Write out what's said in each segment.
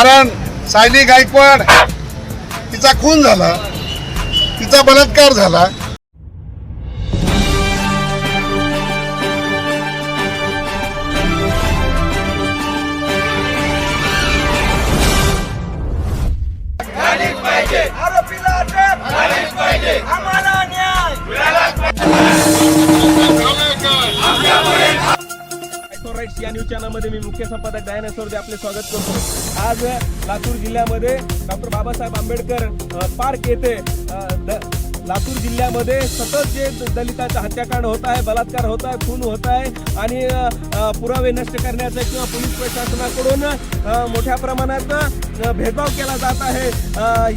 कारण सायली गायकवाड तिचा खून झाला तिचा बलात्कार झाला. आरोपीला राईट्स या न्यूज चॅनलमध्ये मी मुख्य संपादक डायनासोरचे आपले स्वागत करतो. आज लातूर जिल्ह्यामध्ये डॉक्टर बाबासाहेब आंबेडकर पार्क येथे द- लातूर जिल्ह्यामध्ये सतत जे दलिताचा हत्याकांड होत आहे बलात्कार होत आहे खून होत आहे आणि पुरावे नष्ट करण्याचं किंवा पोलीस प्रशासनाकडून मोठ्या प्रमाणात भेदभाव केला जात आहे.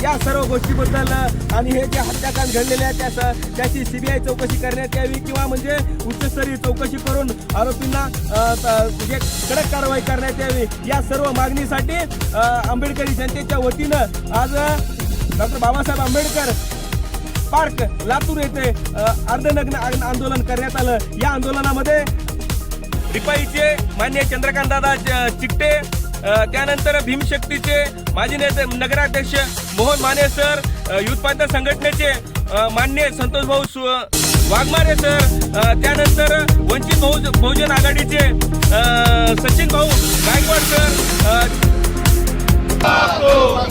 या सर्व गोष्टीबद्दल आणि हे जे हत्याकांड घडलेले आहे त्या त्याची सीबीआय चौकशी करण्यात यावी किंवा म्हणजे उच्चस्तरीय चौकशी करून आरोपींना म्हणजे कडक कारवाई करण्यात यावी. या सर्व मागणीसाठी आंबेडकरी जनतेच्या वतीनं आज डॉक्टर बाबासाहेब आंबेडकर पार्क लातूर येथे अर्धनग्न आंद- आंदोलन करण्यात आलं. या आंदोलनामध्ये रिपाईचे मान्य चंद्रकांत दादा चिकटे त्यानंतर भीमशक्तीचे माजी नेते नगराध्यक्ष मोहन माने सर युथ संघटनेचे मान्य संतोष भाऊ सु- वाघमारे सर त्यानंतर वंचित बहु बहुजन आघाडीचे सचिन भाऊ गायकवाड सर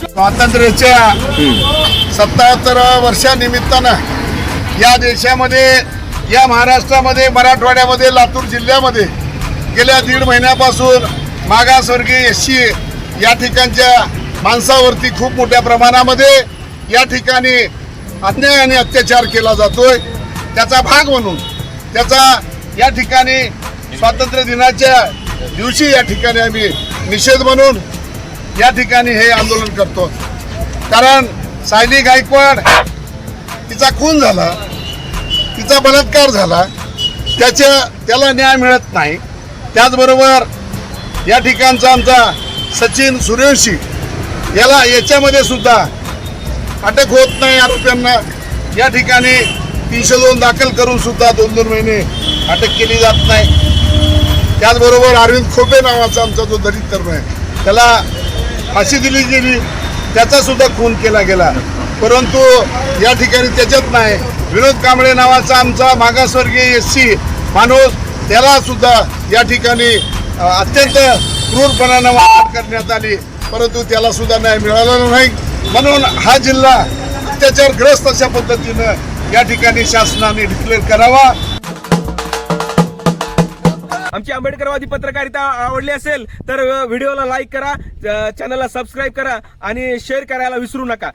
स्वातंत्र्याच्या सत्याहत्तर वर्षानिमित्तानं या देशामध्ये या महाराष्ट्रामध्ये मराठवाड्यामध्ये लातूर जिल्ह्यामध्ये गेल्या दीड महिन्यापासून मागासवर्गीय एस सी या ठिकाणच्या माणसावरती खूप मोठ्या प्रमाणामध्ये या ठिकाणी अन्याय आणि अत्याचार केला जातोय. त्याचा भाग म्हणून त्याचा या ठिकाणी स्वातंत्र्य दिनाच्या दिवशी या ठिकाणी आम्ही निषेध म्हणून या ठिकाणी हे आंदोलन करतो. कारण सायली गायकवाड तिचा खून झाला तिचा बलात्कार झाला त्याच्या त्याला न्याय मिळत नाही. त्याचबरोबर या ठिकाणचा आमचा सचिन सूर्यवंशी याला याच्यामध्ये सुद्धा अटक होत नाही आरोपींना. या ठिकाणी तीनशे दोन दाखल करून सुद्धा दोन दोन महिने अटक केली जात नाही. त्याचबरोबर अरविंद खोपे नावाचा आमचा जो दलित तरुण आहे त्याला फाशी दिली गेली. त्याचा सुद्धा खून केला गेला. परंतु या ठिकाणी त्याच्यात नाही. विनोद कांबळे नावाचा आमचा मागासवर्गीय एस सी माणूस त्याला सुद्धा या ठिकाणी अत्यंत क्रूरपणानं वाटप करण्यात आली. परंतु त्याला सुद्धा न्याय मिळाला नाही. म्हणून हा जिल्हा अत्याचारग्रस्त अशा पद्धतीनं या ठिकाणी शासनाने डिक्लेअर करावा. आमची आंबेडकरवादी पत्रकारिता आवडली असेल तर व्हिडिओला लाईक करा चॅनलला सबस्क्राईब करा आणि शेअर करायला विसरू नका.